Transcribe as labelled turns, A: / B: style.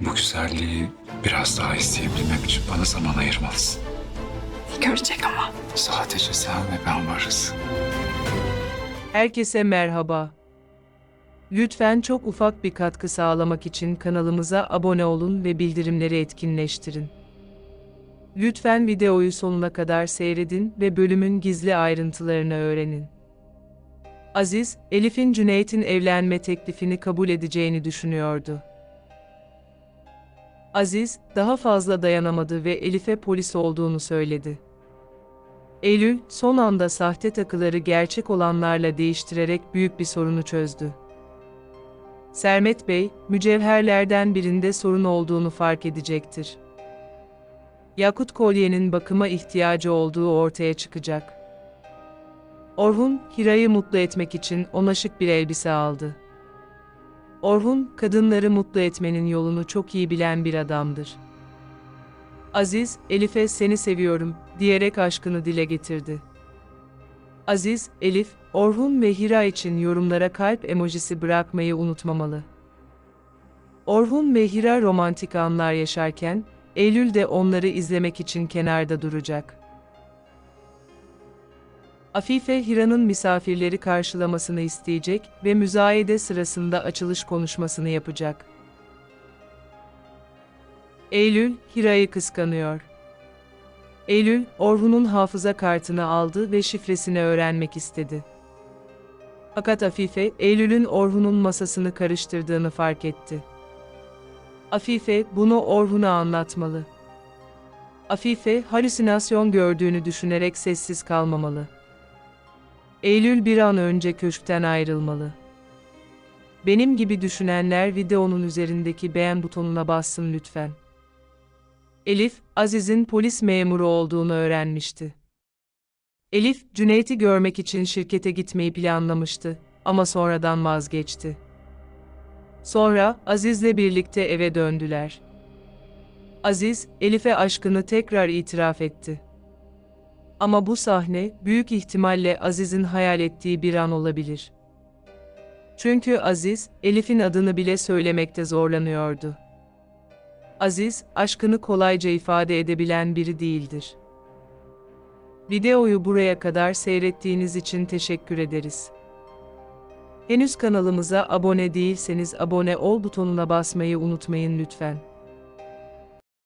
A: Bu güzelliği biraz daha isteyebilmem için bana zaman ayırmalısın.
B: Görecek ama.
A: Sadece sen ve ben varız.
C: Herkese merhaba. Lütfen çok ufak bir katkı sağlamak için kanalımıza abone olun ve bildirimleri etkinleştirin. Lütfen videoyu sonuna kadar seyredin ve bölümün gizli ayrıntılarını öğrenin. Aziz, Elif'in Cüneyt'in evlenme teklifini kabul edeceğini düşünüyordu. Aziz, daha fazla dayanamadı ve Elif'e polis olduğunu söyledi. Eylül, son anda sahte takıları gerçek olanlarla değiştirerek büyük bir sorunu çözdü. Sermet Bey, mücevherlerden birinde sorun olduğunu fark edecektir. Yakut kolyenin bakıma ihtiyacı olduğu ortaya çıkacak. Orhun, Hira'yı mutlu etmek için ona şık bir elbise aldı. Orhun, kadınları mutlu etmenin yolunu çok iyi bilen bir adamdır. Aziz, Elif'e seni seviyorum diyerek aşkını dile getirdi. Aziz, Elif, Orhun ve Hira için yorumlara kalp emojisi bırakmayı unutmamalı. Orhun ve Hira romantik anlar yaşarken, Eylül de onları izlemek için kenarda duracak. Afife Hira'nın misafirleri karşılamasını isteyecek ve müzayede sırasında açılış konuşmasını yapacak. Eylül, Hira'yı kıskanıyor. Eylül, Orhun'un hafıza kartını aldı ve şifresini öğrenmek istedi. Fakat Afife, Eylül'ün Orhun'un masasını karıştırdığını fark etti. Afife, bunu Orhun'a anlatmalı. Afife, halüsinasyon gördüğünü düşünerek sessiz kalmamalı. Eylül bir an önce köşkten ayrılmalı. Benim gibi düşünenler videonun üzerindeki beğen butonuna bassın lütfen. Elif, Aziz'in polis memuru olduğunu öğrenmişti. Elif, Cüneyt'i görmek için şirkete gitmeyi planlamıştı ama sonradan vazgeçti. Sonra Aziz'le birlikte eve döndüler. Aziz, Elif'e aşkını tekrar itiraf etti. Ama bu sahne büyük ihtimalle Aziz'in hayal ettiği bir an olabilir. Çünkü Aziz, Elif'in adını bile söylemekte zorlanıyordu. Aziz, aşkını kolayca ifade edebilen biri değildir. Videoyu buraya kadar seyrettiğiniz için teşekkür ederiz. Henüz kanalımıza abone değilseniz abone ol butonuna basmayı unutmayın lütfen.